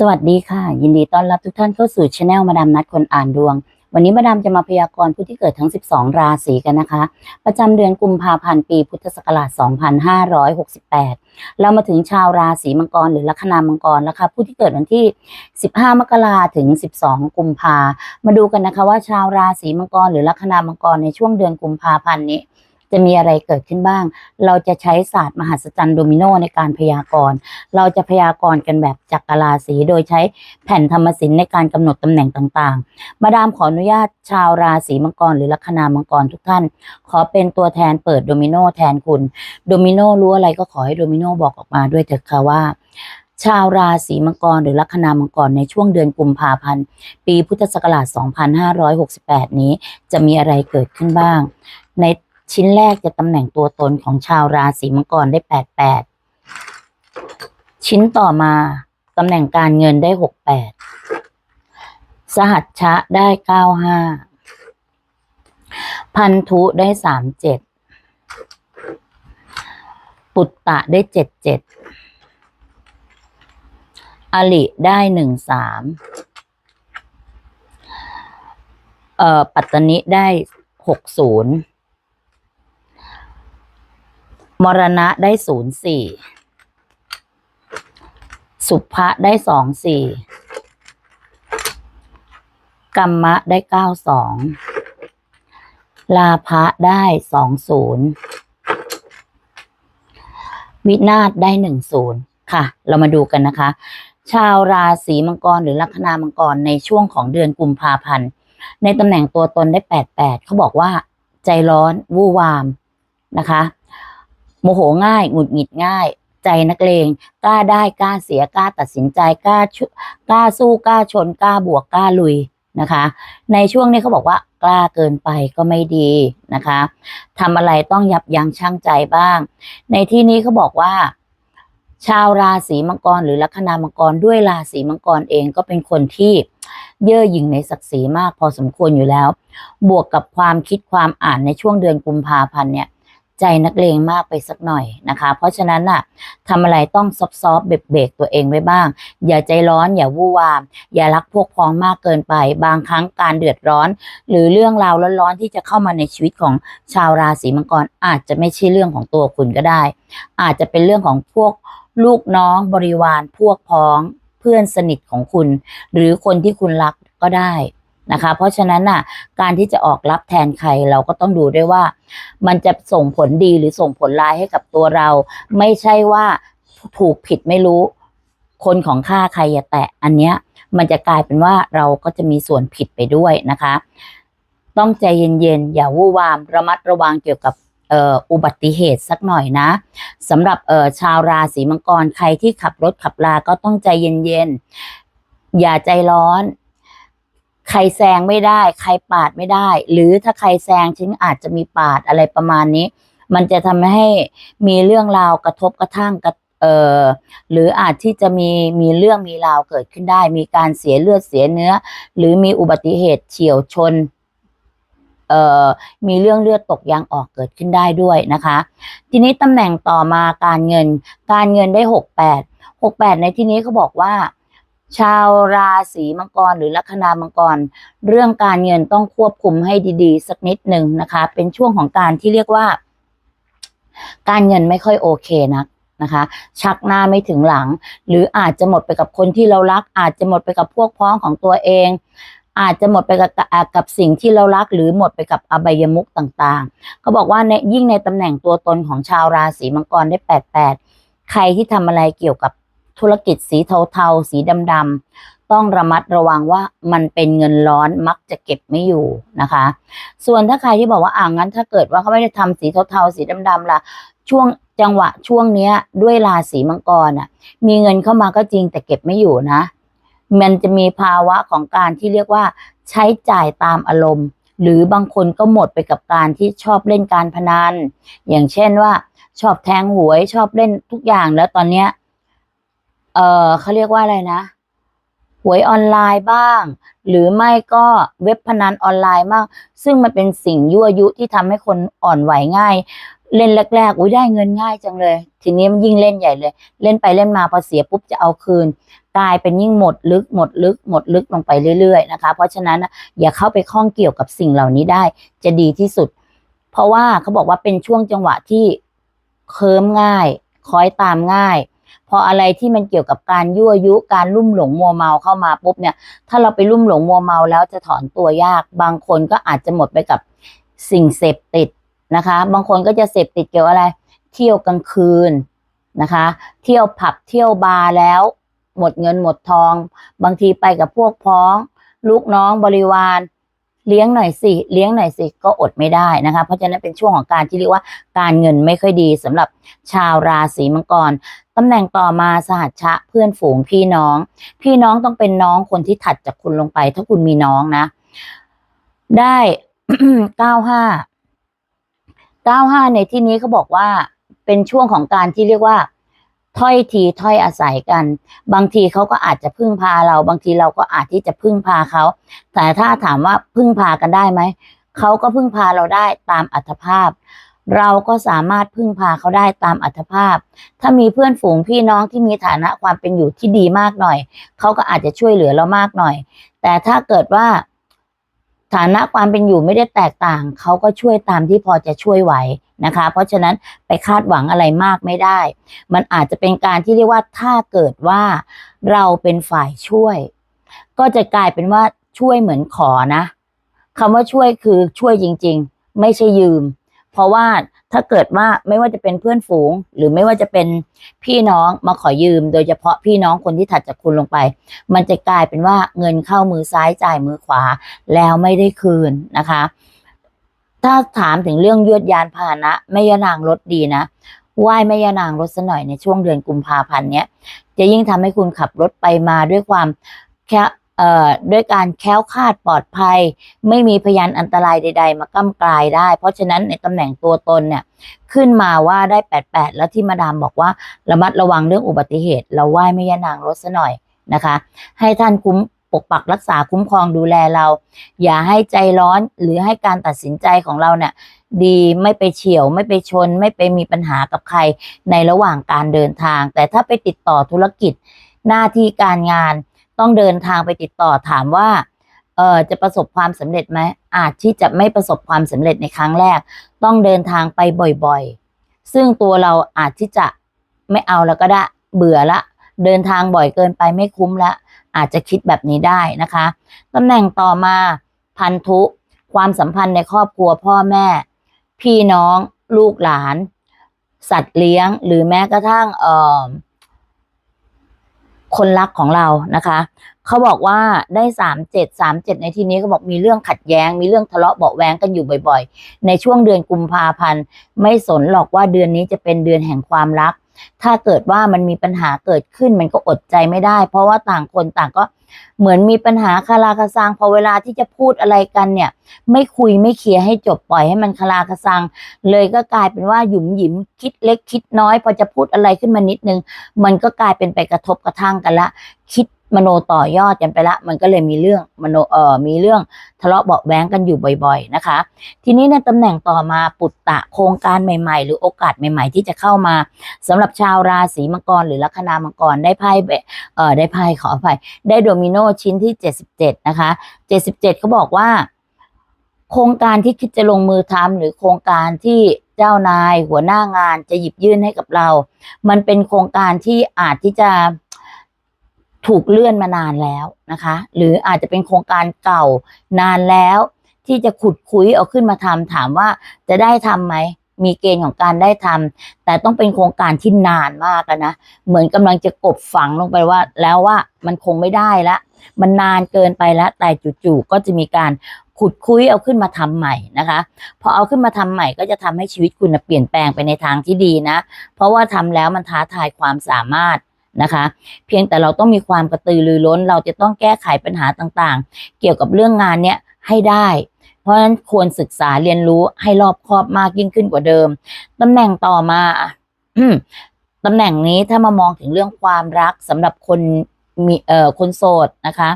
สวัสดีค่ะ ยินดีต้อนรับทุกท่านเข้าสู่ช anel มาดามนัดคนอ่านดวง วันนี้มาดามจะมาพยากรณ์ผู้ที่เกิดทั้ง 12 ราศีกันนะคะ ประจำเดือนกุมภาพันธ์ปีพุทธศักราช 2568 เรามาถึงชาวราศีมังกรหรือลัคนามังกรแล้วค่ะผู้ที่เกิดวันที่ 15 มกราถึง 12 กุมภามาดูกันนะคะว่าชาวราศีมังกรหรือลัคนามังกรในช่วงเดือนกุมภาพันธ์นี้ จะมีอะไรเกิดขึ้นบ้าง เราจะใช้ศาสตร์มหัศจรรย์โดมิโนในการพยากรณ์ เราจะพยากรณ์กันแบบจักรราศีโดยใช้แผ่นธรรมศิลป์ในการกำหนดตำแหน่งต่างๆ มาดามขออนุญาตชาวราศีมังกรหรือลัคนามังกรทุกท่าน ขอเป็นตัวแทนเปิดโดมิโนแทนคุณ โดมิโนรู้อะไรก็ขอให้โดมิโนบอกออกมาด้วยเถิดค่ะว่าชาวราศีมังกรหรือลัคนามังกรในช่วงเดือนกุมภาพันธ์ ปีพุทธศักราช 2568 นี้จะมีอะไรเกิดขึ้นบ้าง ใน ชิ้นแรกจะตำแหน่งตัวตนของชาวราศีมังกรได้88ชิ้นต่อมาตำแหน่งการเงินได้68สหัชชะได้95พันธุได้37ปุตตะได้77อลิได้13เอ่อปัตตนิได้60 มรณะได้ศูนย์สี่สุภะได้สองสี่กรรมะได้เก้าสองลาภะได้สองศูนย์วินาศได้หนึ่งศูนย์ค่ะ เรามาดูกันนะคะ ชาวราศีมังกรหรือลัคนามังกรในช่วงของเดือนกุมภาพันธ์ ในตำแหน่งตัวตนได้แปดแปดเขาบอกว่า ใจร้อน วู่วามนะคะ โมโหง่าย หงุดหงิดง่าย ใจนักเลง กล้าได้กล้าเสียกล้าตัดสินใจกล้ากล้าสู้กล้าชนกล้าบวกกล้าลุยนะคะ ในช่วงนี้เขาบอกว่ากล้าเกินไปก็ไม่ดีนะคะทำอะไรต้องยับยั้งชั่งใจบ้าง ในที่นี้เขาบอกว่า ชาวราศีมังกรหรือลัคนามังกรด้วยราศีมังกรเองก็เป็นคนที่เย่อหยิ่งในศักดิ์ศรีมากพอสมควรอยู่แล้ว บวกกับความคิดความอ่านในช่วงเดือนกุมภาพันธ์เนี่ย ใจนักเลงมากไปสักหน่อยนะคะ เพราะฉะนั้นน่ะทำอะไรต้องซอฟต์ๆเบรกๆตัวเองไว้บ้าง อย่าใจร้อนอย่าวู่วาม อย่ารักพวกพ้องมากเกินไป บางครั้งการเดือดร้อน หรือเรื่องราวร้อนๆที่จะเข้ามาในชีวิตของชาวราศีมังกรอาจจะไม่ใช่เรื่องของตัวคุณก็ได้ อาจจะเป็นเรื่องของพวกลูกน้องบริวารพวกพ้อง เพื่อนสนิทของคุณ หรือคนที่คุณรักก็ได้ นะคะ เพราะฉะนั้นน่ะการที่จะออกรับแทนใครเราก็ต้องดูด้วยว่า มันจะส่งผลดีหรือส่งผลร้ายให้กับตัวเรา ไม่ใช่ว่าถูกผิดไม่รู้ คนของข้าใครอย่าแตะอันเนี้ยมันจะกลายเป็นว่าเราก็จะมีส่วนผิดไปด้วยนะคะ ต้องใจเย็นๆอย่าวู่วามระมัดระวังเกี่ยวกับอุบัติเหตุสักหน่อยนะสำหรับชาวราศีมังกรใครที่ขับรถขับลาก็ต้องใจเย็นๆอย่าใจร้อน ใครแซงไม่ได้ ใครปาดไม่ได้ หรือถ้าใครแซงฉันอาจจะมีปาดอะไรประมาณนี้ มันจะทำให้มีเรื่องราวกระทบกระทั่งกระเออหรืออาจที่จะมีมีเรื่องมีราวเกิดขึ้นได้ มีการเสียเลือดเสียเนื้อ หรือมีอุบัติเหตุเฉียวชนเอ่อมีเรื่องเลือดตกยางออกเกิดขึ้นได้ด้วยนะคะ ทีนี้ตำแหน่งต่อมาการเงิน การเงินได้หกแปดหกแปดในที่นี้เขาบอกว่า ชาวราศีมังกรหรือลัคนามังกร เรื่องการเงินต้องควบคุมให้ดีๆ สักนิดหนึ่งนะคะ เป็นช่วงของการที่เรียกว่า การเงินไม่ค่อยโอเคนักนะคะ ชักหน้าไม่ถึงหลัง หรืออาจจะหมดไปกับคนที่เรารัก อาจจะหมดไปกับพวกพ้องของตัวเอง อาจจะหมดไปกับกับสิ่งที่เรารัก หรือหมดไปกับอบายมุขต่างๆเขาบอกว่าในยิ่งในตำแหน่งตัวตนของชาวราศีมังกรได้แปดแปดใครที่ทำอะไรเกี่ยวกับ ธุรกิจสีเทาๆ สีดำๆต้องระมัดระวังว่ามันเป็นเงินร้อนมักจะเก็บไม่อยู่นะคะ ส่วนถ้าใครที่บอกว่าอ่างั้นถ้าเกิดว่าเขาไม่ได้ทำสีเทาๆ สีดำๆล่ะช่วงจังหวะช่วงเนี้ยด้วยราศีมังกรอะ มีเงินเข้ามาก็จริงแต่เก็บไม่อยู่นะ มันจะมีภาวะของการที่เรียกว่า ใช้จ่ายตามอารมณ์ หรือบางคนก็หมดไปกับการที่ชอบเล่นการพนันอย่างเช่นว่า ชอบแทงหวยชอบเล่นทุกอย่างแล้วตอนเนี้ย เออเขาเรียกว่าอะไรนะหวยออนไลน์บ้าง หรือไม่ก็เว็บพนันออนไลน์บ้างซึ่งมันเป็นสิ่งยั่วยุที่ทำให้คนอ่อนไหวง่าย เล่นแรกๆอุ้ยได้เงินง่ายจังเลย ทีนี้มันยิ่งเล่นใหญ่เลย เล่นไปเล่นมาพอเสียปุ๊บจะเอาคืนกลายเป็นยิ่งหมดลึกหมดลึก หมดลึกลงไปเรื่อยๆนะคะ เพราะฉะนั้นอย่าเข้าไปข้องเกี่ยวกับสิ่งเหล่านี้ได้จะดีที่สุด เพราะว่าเขาบอกว่าเป็นช่วงจังหวะที่เคิมง่ายคอยตามง่าย พออะไรที่มันเกี่ยวกับการยั่วยุการลุ่มหลงมัวเมาเข้ามาปุ๊บเนี่ย ถ้าเราไปลุ่มหลงมัวเมาแล้วจะถอนตัวยาก บางคนก็อาจจะหมดไปกับสิ่งเสพติดนะคะ บางคนก็จะเสพติดเกี่ยวอะไร เที่ยวกลางคืนนะคะ เที่ยวผับเที่ยวบาร์แล้ว หมดเงินหมดทอง บางทีไปกับพวกพ้อง ลูกน้องบริวาร เลี้ยงหน่อยสิเลี้ยงหน่อยสิก็อดไม่ได้นะคะเพราะฉะนั้นเป็นช่วงของการที่เรียกว่าการเงินไม่ค่อยดีสำหรับชาวราศีมังกรตำแหน่งต่อมาสหัชชะเพื่อนฝูงพี่น้อง พี่น้องต้องเป็นน้องคนที่ถัดจากคุณลงไป ถ้าคุณมีน้องนะ ได้เก้าห้าเก้าห้าในที่นี้เขาบอกว่าเป็นช่วงของการที่เรียกว่า ถ้อยทีถ้อยอาศัยกัน บางทีเขาก็อาจจะพึ่งพาเรา บางทีเราก็อาจที่จะพึ่งพาเขาแต่ถ้าถามว่าพึ่งพากันได้ไหมเขาก็พึ่งพาเราได้ตามอัตภาพ เราก็สามารถพึ่งพาเขาได้ตามอัตภาพ ถ้ามีเพื่อนฝูงพี่น้องที่มีฐานะความเป็นอยู่ที่ดีมากหน่อยเขาก็อาจจะช่วยเหลือเรามากหน่อย แต่ถ้าเกิดว่า ฐานะความเป็นอยู่ไม่ได้แตกต่าง เขาก็ช่วยตามที่พอจะช่วยไหวนะคะ เพราะฉะนั้นไปคาดหวังอะไรมากไม่ได้ มันอาจจะเป็นการที่เรียกว่าถ้าเกิดว่าเราเป็นฝ่ายช่วย ก็จะกลายเป็นว่าช่วยเหมือนขอนะคำว่าช่วยคือช่วยจริง ๆ ไม่ใช่ยืม ราะว่าถ้าเกิดว่าไม่ว่าจะเป็นเพื่อนฝูง หรือไม่ว่าจะเป็นพี่น้องมาขอยืม โดยเฉพาะพี่น้องคนที่ถัดจากคุณลงไป มันจะกลายเป็นว่าเงินเข้ามือซ้ายจ่ายมือขวาแล้วไม่ได้คืนนะคะ ถ้าถามถึงเรื่องยวดยานพาหนะแม่ยานางรถดีนะไหว้แม่ยานางรถซะหน่อยในช่วงเดือนกุมภาพันธ์เนี้ยจะยิ่งทำให้คุณขับรถไปมาด้วยความแค่ ด้วยการแคล้วคาดปลอดภัย ไม่มีพยานอันตรายใด ๆ มาก้ำกลายได้ เพราะฉะนั้นในตำแหน่งตัวตนเนี่ยขึ้นมาว่าได้แปดแปดแล้วที่มาดามบอกว่าระมัดระวังเรื่องอุบัติเหตุ เราไหว้แม่ยานางรถซะหน่อยนะคะ ให้ท่านคุ้มปกปักรักษาคุ้มครองดูแลเรา อย่าให้ใจร้อนหรือให้การตัดสินใจของเราเนี่ยดีไม่ไปเฉียวไม่ไปชน ไม่ไปมีปัญหากับใครในระหว่างการเดินทาง แต่ถ้าไปติดต่อธุรกิจหน้าที่การงาน ต้องเดินทางไปติดต่อถามว่าเออจะประสบความสำเร็จไหมอาจที่จะไม่ประสบความสำเร็จในครั้งแรก ต้องเดินทางไปบ่อยๆ ซึ่งตัวเราอาจที่จะไม่เอาแล้วก็ได้เบื่อละ เดินทางบ่อยเกินไปไม่คุ้มละ อาจจะคิดแบบนี้ได้นะคะตำแหน่งต่อมาพันธุความสัมพันธ์ในครอบครัวพ่อแม่ พี่น้อง ลูกหลาน สัตว์เลี้ยง หรือแม้กระทั่งเอ่อ คนรักของเรานะคะ เขาบอกว่าได้สามเจ็ดสามเจ็ดในที่นี้ก็บอกมีเรื่องขัดแย้ง มีเรื่องทะเลาะเบาแวงกันอยู่บ่อย ๆ ในช่วงเดือนกุมภาพันธ์ ไม่สนหรอกว่าเดือนนี้จะเป็นเดือนแห่งความรัก ถ้าเกิดว่ามันมีปัญหาเกิดขึ้นมันก็อดใจไม่ได้ เพราะว่าต่างคนต่างก็เหมือนมีปัญหาคาราคาซังพอเวลาที่จะพูดอะไรกันเนี่ย ไม่คุยไม่เคลียร์ให้จบปล่อยให้มันคาราคาซัง เลยก็กลายเป็นว่าหยุมหยิมคิดเล็กคิดน้อย พอจะพูดอะไรขึ้นมานิดนึง มันก็กลายเป็นไปกระทบกระทั่งกันละ คิด มโนต่อยอดกันไปละ มันก็เลยมีเรื่องมโนเอ่อมีเรื่องทะเลาะเบาแว้งกันอยู่บ่อยๆนะคะ ทีนี้ในตำแหน่งต่อมาปุตตะโครงการใหม่ ๆ หรือโอกาสใหม่ ๆ ที่จะเข้ามาสำหรับชาวราศีมังกรหรือลัคนามังกรได้ไพ่เบเอ่อได้ไพ่ขออภัยได้โดมิโนชิ้นที่ 77 นะคะ 77เขาบอกว่า โครงการที่คิดจะลงมือทำหรือโครงการที่เจ้านายหัวหน้างานจะหยิบยื่นให้กับเรา มันเป็นโครงการที่อาจที่จะ ถูกเลื่อนมานานแล้วนะคะ หรืออาจจะเป็นโครงการเก่านานแล้ว ที่จะขุดคุยเอาขึ้นมาทำถามว่าจะได้ทำไหมมีเกณฑ์ของการได้ทำแต่ต้องเป็นโครงการที่นานมากนะ เหมือนกำลังจะกบฝังลงไปว่า แล้วว่ามันคงไม่ได้ละ มันนานเกินไปแล้วแต่จู่ๆก็จะมีการขุดคุยเอาขึ้นมาทำใหม่นะคะ พอเอาขึ้นมาทำใหม่ก็จะทำให้ชีวิตคุณเปลี่ยนแปลงไปในทางที่ดีนะ เพราะว่าทำแล้วมันท้าทายความสามารถ นะคะ เพียงแต่เราต้องมีความกระตือรือร้น เราจะต้องแก้ไขปัญหาต่างๆ เกี่ยวกับเรื่องงานเนี้ยให้ได้ เพราะฉะนั้นควรศึกษาเรียนรู้ให้รอบคอบมากยิ่งขึ้นกว่าเดิมตำแหน่งต่อมาตำแหน่งนี้ถ้ามามองถึงเรื่องความรักสำหรับคนมีเอ่อคนโสดนะคะ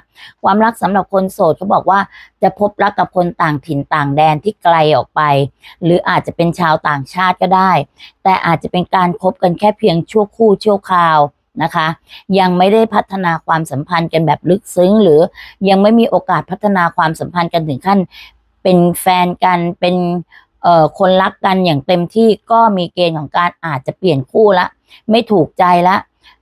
ความรักสำหรับคนโสดเขาบอกว่าจะพบรักกับคนต่างถิ่นต่างแดนที่ไกลออกไป หรืออาจจะเป็นชาวต่างชาติก็ได้ แต่อาจจะเป็นการคบกันแค่เพียงชั่วคู่ชั่วคราว นะคะ ยังไม่ได้พัฒนาความสัมพันธ์กันแบบลึกซึ้ง หรือยังไม่มีโอกาสพัฒนาความสัมพันธ์กันถึงขั้น เป็นแฟนกันเป็นคนรักกันอย่างเต็มที่ก็มีเกณฑ์ของการอาจจะเปลี่ยนคู่ละ ไม่ถูกใจละ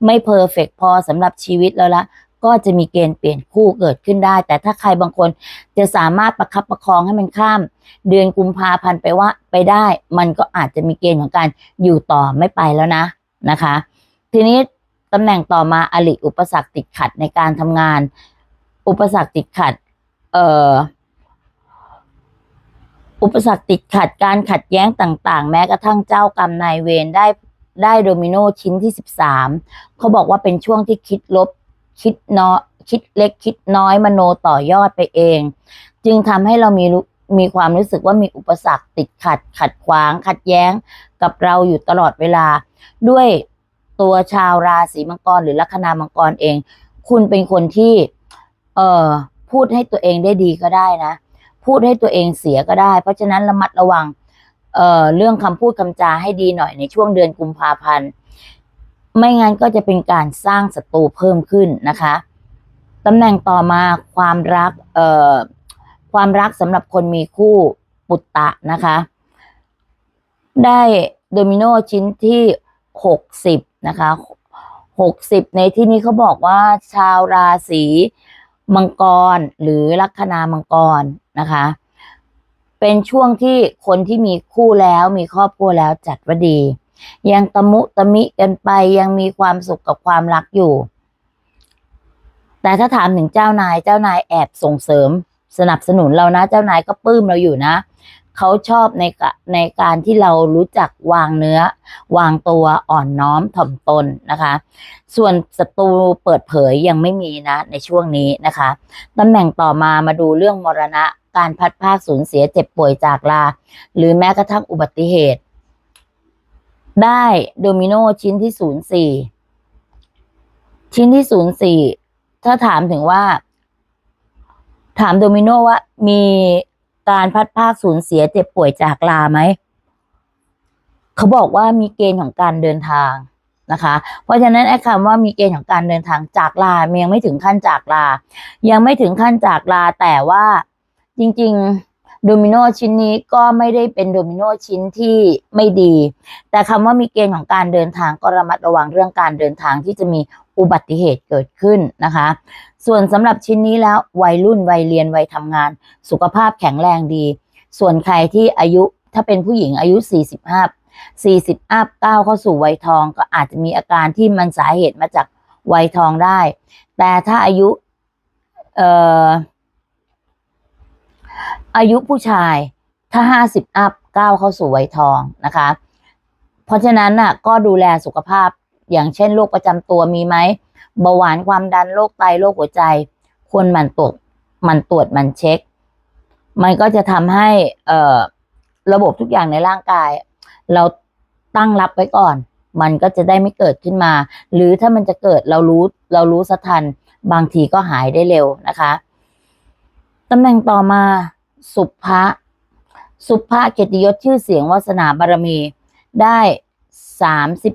ไม่เพอร์เฟกพอสำหรับชีวิตแล้วละก็จะมีเกณฑ์เปลี่ยนคู่เกิดขึ้นได้ แต่ถ้าใครบางคนจะสามารถประคับประคองให้มันข้าม เดือนกุมภาพันธ์ไปว่าไปได้ มันก็อาจจะมีเกณฑ์ของการอยู่ต่อไม่ไปแล้วนะนะคะ ทีนี้ ตำแหน่งต่อมาอลิอุปสรรคติดขัดในการทำงาน อุปสรรคติดขัด เอ่อ อุปสรรคติดขัดการขัดแย้งต่างๆ แม้กระทั่งเจ้ากรรมนายเวรได้ได้โดมิโนชิ้นที่สิบสามเขาบอกว่าเป็นช่วงที่คิดลบ คิดน้อยคิดเล็กคิดน้อยมโนต่อยอดไปเอง จึงทำให้เรามีรู้มีความรู้สึกว่ามีอุปสรรคติดขัด ขัดขวาง ขัดแย้งกับเราอยู่ตลอดเวลา ด้วย ตัวชาวราศีมังกรหรือลัคนามังกรเอง คุณเป็นคนที่ เอ่อพูดให้ตัวเองได้ดีก็ได้นะ พูดให้ตัวเองเสียก็ได้ เพราะฉะนั้นระมัดระวัง เอ่อเรื่องคำพูดคำจาให้ดีหน่อยในช่วงเดือนกุมภาพันธ์ไม่งั้นก็จะเป็นการสร้างศัตรูเพิ่มขึ้นนะคะตำแหน่งต่อมาความรัก เอ่อความรักสำหรับคนมีคู่ปุตตะนะคะ ได้โดมิโนชิ้นที่หกสิบ นะคะหกสิบในที่นี้เขาบอกว่าชาวราศีมังกรหรือลัคนามังกรนะคะ เป็นช่วงที่คนที่มีคู่แล้วมีครอบครัวแล้วจัดว่าดี ยังตะมุตะมิกันไปยังมีความสุขกับความรักอยู่ แต่ถ้าถามถึงเจ้านายเจ้านายแอบส่งเสริมสนับสนุนเรานะเจ้านายก็ปลื้มเราอยู่นะ เขาชอบในกในการที่เรารู้จักวางเนื้อ วางตัวอ่อนน้อมถ่อมตนนะคะ ส่วนศัตรูเปิดเผยยังไม่มีนะในช่วงนี้นะคะตำแหน่งต่อมามาดูเรื่องมรณะการพัดภาคสูญเสียเจ็บป่วยจากลา หรือแม้กระทั่งอุบัติเหตุ ได้โดมิโนชิ้นที่ศูนย์สี่ชิ้นที่ศูนย์สี่ถ้าถามถึงว่า ถามโดมิโนว่ามี การพัดภาคสูญเสียเจ็บป่วยจากลาไหม เขาบอกว่ามีเกณฑ์ของการเดินทางนะคะ เพราะฉะนั้นไอ้คำว่ามีเกณฑ์ของการเดินทางจากลามยังไม่ถึงขั้นจากลา ยังไม่ถึงขั้นจากลาแต่ว่าจริง ๆโดมิโนชิ้นนี้ก็ไม่ได้เป็นโดมิโนชิ้นที่ไม่ดี แต่คำว่ามีเกณฑ์ของการเดินทางก็ระมัดระวังเรื่องการเดินทางที่จะมี อุบัติเหตุเกิดขึ้นนะคะ ส่วนสำหรับชิ้นนี้แล้ววัยรุ่นวัยเรียนวัยทำงาน สุขภาพแข็งแรงดี ส่วนใครที่อายุถ้าเป็นผู้หญิงอายุ 45 40อัพก้าวเข้าสู่วัยทองก็อาจจะมีอาการที่มันสาเหตุมาจากวัยทองได้ แต่ถ้าอายุเอ่ออายุผู้ชายถ้า50อัพก้าวเข้าสู่วัยทองนะคะ เพราะฉะนั้นน่ะก็ดูแลสุขภาพ อย่างเช่นโรคประจำตัวมีไหมเบาหวานความดันโรคไตโรคหัวใจ ควรมันตรวจมันตรวจมันเช็ค มันก็จะทำให้เอ่อระบบทุกอย่างในร่างกาย เราตั้งรับไว้ก่อน มันก็จะได้ไม่เกิดขึ้นมา หรือถ้ามันจะเกิดเรารู้เรารู้สะทัน บางทีก็หายได้เร็วนะคะตำแหน่งต่อมาสุภะสุภะเกียรติยศชื่อเสียงวาสนาบารมีได้สามสิบ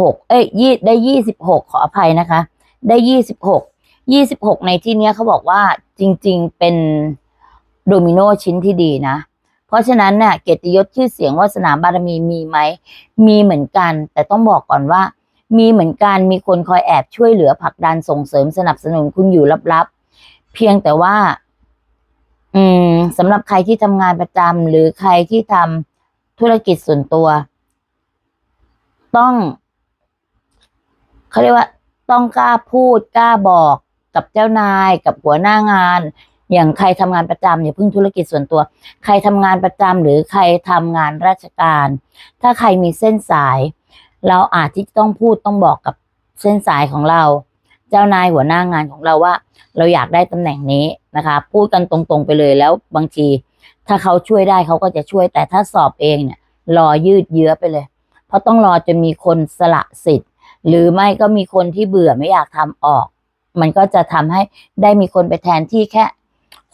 หกเอ้ยยี่ได้ยี่สิบหกขออภัยนะคะ ได้ยี่สิบหกยี่สิบหกในที่เนี้ยเขาบอกว่าจริง ๆ เป็นโดมิโนชิ้นที่ดีนะ เพราะฉะนั้นเนี่ยเกียรติยศชื่อเสียงวาสนาบารมีมีไหม มีเหมือนกัน แต่ต้องบอกก่อนว่า มีเหมือนกันมีคนคอยแอบช่วยเหลือผลักดันส่งเสริมสนับสนุนคุณอยู่ลับๆ เพียงแต่ว่า อืมสำหรับใครที่ทำงานประจำหรือใครที่ทำธุรกิจส่วนตัว ต้อง เขาเรียกว่าต้องกล้าพูดกล้าบอกกับเจ้านายกับหัวหน้างาน อย่างใครทำงานประจำอย่าเพิ่งธุรกิจส่วนตัว ใครทำงานประจำหรือใครทำงานราชการ ถ้าใครมีเส้นสาย เราอาจที่ต้องพูดต้องบอกกับเส้นสายของเรา เจ้านายหัวหน้างานของเราว่า เราอยากได้ตำแหน่งนี้นะคะ พูดกันตรงๆไปเลยแล้วบางที ถ้าเขาช่วยได้เขาก็จะช่วยแต่ถ้าสอบเองเนี่ยรอยืดเยื้อไปเลย เพราะต้องรอจนมีคนสละสิทธิ์ หรือไม่ก็มีคนที่เบื่อไม่อยากทำออก มันก็จะทำให้ได้มีคนไปแทนที่แค่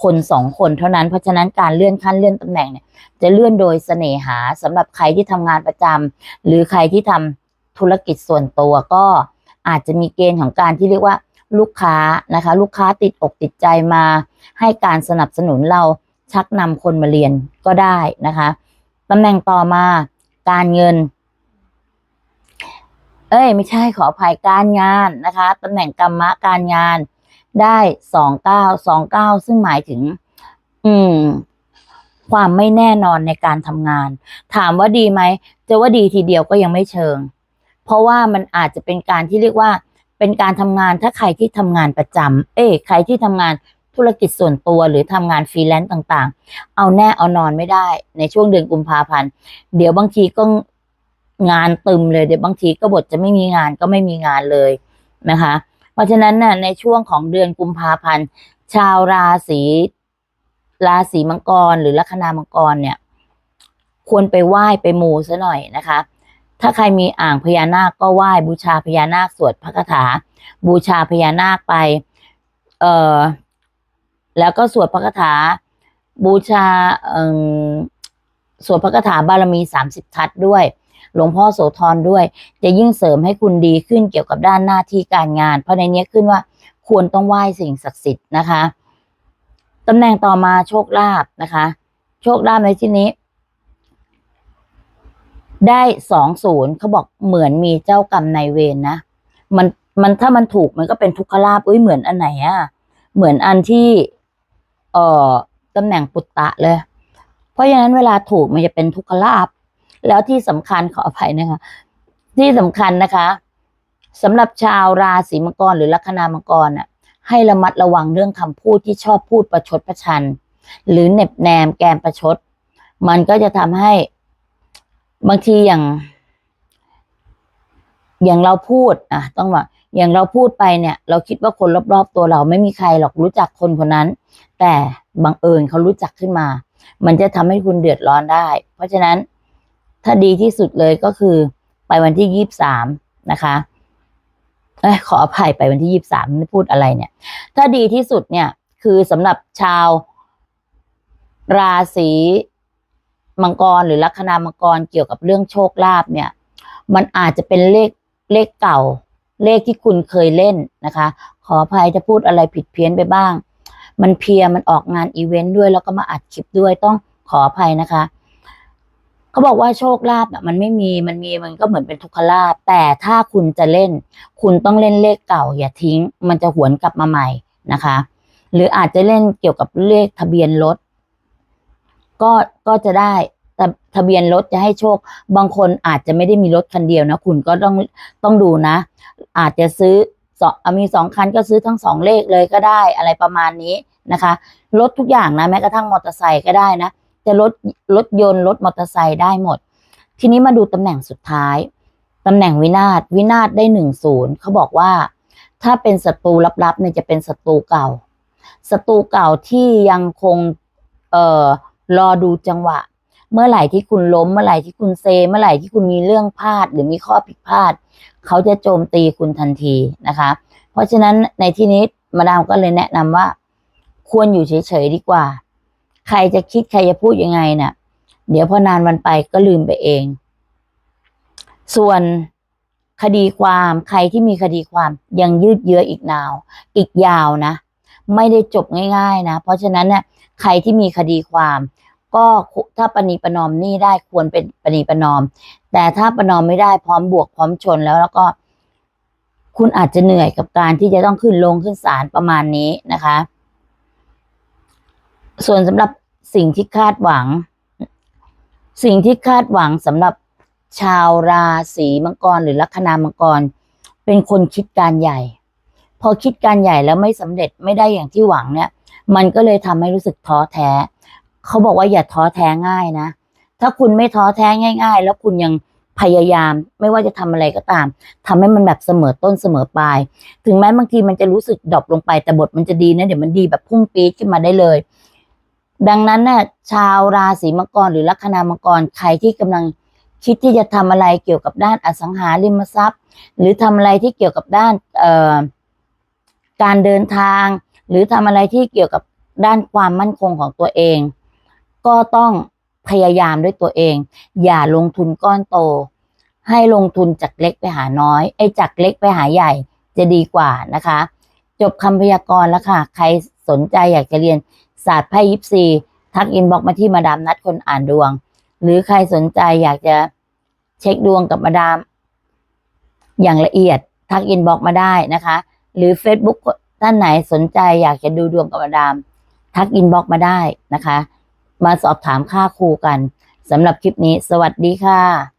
คนสองคนเท่านั้น เพราะฉะนั้นการเลื่อนขั้นเลื่อนตำแหน่งเนี่ย จะเลื่อนโดยเสน่หาสำหรับใครที่ทำงานประจำหรือใครที่ทำธุรกิจส่วนตัวก็อาจจะมีเกณฑ์ของการที่เรียกว่าลูกค้านะคะ ลูกค้าติดอกติดใจมา ให้การสนับสนุนเราชักนำคนมาเรียนก็ได้นะคะตำแหน่งต่อมาการเงิน เอ้ย ไม่ใช่ขออภัยการงานนะคะตำแหน่งกรรมะการงานได้สองเก้าสองเก้าซึ่งหมายถึง อืม ความไม่แน่นอนในการทำงาน ถามว่าดีไหมจะว่าดีทีเดียวก็ยังไม่เชิง เพราะว่ามันอาจจะเป็นการที่เรียกว่า เป็นการทำงานถ้าใครที่ทำงานประจำเอ้ใครที่ทำงานธุรกิจส่วนตัวหรือทำงานฟรีแลนซ์ต่าง ๆ เอาแน่เอานอนไม่ได้ในช่วงเดือนกุมภาพันธ์ เดี๋ยวบางทีก็ งานตึมเลยเดี๋ยวบางทีก็บทจะไม่มีงานก็ไม่มีงานเลยนะคะ เพราะฉะนั้นน่ะในช่วงของเดือนกุมภาพันธ์ ชาวราศีราศีมังกรหรือลัคนามังกรเนี่ย ควรไปไหว้ไปมูซะหน่อยนะคะ ถ้าใครมีอ่างพญานาคก็ไหว้บูชาพญานาคสวดพระคาถา บูชาพญานาคไป เอ่อแล้วก็สวดพระคาถา บูชาเอ่อสวดพระคาถาบารมีสามสิบทัศด้วย หลวงพ่อโสธรด้วย จะยิ่งเสริมให้คุณดีขึ้นเกี่ยวกับด้านหน้าที่การงาน เพราะในนี้ขึ้นว่าควรต้องไหว้สิ่งศักดิ์สิทธิ์นะคะตำแหน่งต่อมาโชคลาภนะคะ โชคลาภในที่นี้ ได้สองศูนย์เขาบอกเหมือนมีเจ้ากรรมนายเวรนะมันมันถ้ามันถูกมันก็เป็นทุกขลาภอุ้ยเหมือนอันไหนอะเหมือนอันที่เอ่อตำแหน่งปุตตะเลย เพราะฉะนั้นเวลาถูกมันจะเป็นทุกขลาภ แล้วที่สำคัญขออภัยนะคะ ที่สำคัญนะคะสำหรับชาวราศีมังกรหรือลัคนามังกรน่ะ ให้ระมัดระวังเรื่องคำพูดที่ชอบพูดประชดประชัน หรือเน็บแนมแกมประชด มันก็จะทำให้บางทีอย่าง อย่างเราพูดอะ ต้องว่าอย่างเราพูดไปเนี่ย เราคิดว่าคนรอบๆตัวเราไม่มีใครหรอกรู้จักคนคนนั้น แต่บังเอิญเขารู้จักขึ้นมา มันจะทำให้คุณเดือดร้อนได้ เพราะฉะนั้น ถ้าดีที่สุดเลยก็คือไปวันที่ยี่บสามนะคะเอ้ขออภัยไปวันที่ยี่บสามไม่พูดอะไรเนี่ย ถ้าดีที่สุดเนี่ย คือสำหรับชาวราศีมังกรหรือลัคนามังกรเกี่ยวกับเรื่องโชคลาภเนี่ย มันอาจจะเป็นเลขเลขเก่า เลขที่คุณเคยเล่นนะคะ ขออภัยจะพูดอะไรผิดเพี้ยนไปบ้าง มันเพียมันออกงานอีเวนต์ด้วยแล้วก็มาอัดคลิปด้วยต้องขออภัยนะคะ เขาบอกว่าโชคลาภน่ะมันไม่มีมันมีมันก็เหมือนเป็นทุกขลาภแต่ถ้าคุณจะเล่น คุณต้องเล่นเลขเก่า อย่าทิ้ง มันจะหวนกลับมาใหม่นะคะ หรืออาจจะเล่นเกี่ยวกับเลขทะเบียนรถก็ก็จะได้แต่ทะเบียนรถจะให้โชค บางคนอาจจะไม่ได้มีรถคันเดียวนะ คุณก็ต้องต้องดูนะ อาจจะซื้อสองมีสองคันก็ซื้อทั้งสองเลขเลยก็ได้อะไรประมาณนี้นะคะ รถทุกอย่างนะแม้กระทั่งมอเตอร์ไซค์ก็ได้นะ จะรถรถยนต์รถมอเตอร์ไซค์ได้หมด ทีนี้มาดูตำแหน่งสุดท้ายตำแหน่งวินาศวินาศได้หนึ่งศูนย์เขาบอกว่า ถ้าเป็นศัตรูลับๆเนี่ยจะเป็นศัตรูเก่าศัตรูเก่าที่ยังคงเอ่อรอดูจังหวะ เมื่อไหร่ที่คุณล้ม เมื่อไหร่ที่คุณเซ เมื่อไหร่ที่คุณมีเรื่องพลาดหรือมีข้อผิดพลาด เขาจะโจมตีคุณทันทีนะคะ เพราะฉะนั้นในที่นี้มาดามก็เลยแนะนำว่า ควรอยู่เฉยๆดีกว่า ใครจะคิดใครจะพูดยังไงน่ะ เดี๋ยวพอนานวันไปก็ลืมไปเอง ส่วนคดีความใครที่มีคดีความยังยืดเยื้ออีกนาว อีกยาวนะ ไม่ได้จบง่ายๆ นะ เพราะฉะนั้นเนี่ยใครที่มีคดีความ ก็ถ้าปณีประนอมนี่ได้ควรเป็นปณีประนอม แต่ถ้าประนอมไม่ได้พร้อมบวกพร้อมชนแล้วแล้วก็ คุณอาจจะเหนื่อยกับการที่จะต้องขึ้นลงขึ้นศาลประมาณนี้นะคะ ส่วนสำหรับสิ่งที่คาดหวัง สิ่งที่คาดหวังสำหรับชาวราศีมังกรหรือลัคนามังกร เป็นคนคิดการใหญ่ พอคิดการใหญ่แล้วไม่สำเร็จไม่ได้อย่างที่หวังเนี่ย มันก็เลยทำให้รู้สึกท้อแท้ เขาบอกว่าอย่าท้อแท้ง่ายนะ ถ้าคุณไม่ท้อแท้ง่าย ๆ แล้วคุณยังพยายามไม่ว่าจะทำอะไรก็ตามทำให้มันแบบเสมอต้นเสมอปลาย ถึงแม้บางทีมันจะรู้สึกดรอปลงไปแต่บทมันจะดีนะ เดี๋ยวมันดีแบบพุ่งปี๊ดขึ้นมาได้เลย ดังนั้นน่ะชาวราศีมังกรหรือลัคนามังกรใครที่กำลังคิดที่จะทำอะไรเกี่ยวกับด้านอสังหาริมทรัพย์ หรือทำอะไรที่เกี่ยวกับด้านเอ่อการเดินทาง หรือทำอะไรที่เกี่ยวกับด้านความมั่นคงของตัวเอง ก็ต้องพยายามด้วยตัวเอง อย่าลงทุนก้อนโต ให้ลงทุนจากเล็กไปหาน้อย ไอ้จากเล็กไปหาใหญ่จะดีกว่านะคะ จบคำพยากรณ์แล้วค่ะ ใครสนใจอยากจะเรียน ศาสตร์ไพ่ยิปซีทักอินบ็อกมาที่มาดามนัดคนอ่านดวง หรือใครสนใจอยากจะเช็คดวงกับมาดาม อย่างละเอียดทักอินบ็อกมาได้นะคะ หรือ Facebook ท่านไหนสนใจอยากจะดูดวงกับมาดาม ทักอินบ็อกมาได้นะคะ มาสอบถามค่าครูกันสำหรับคลิปนี้ สวัสดีค่ะ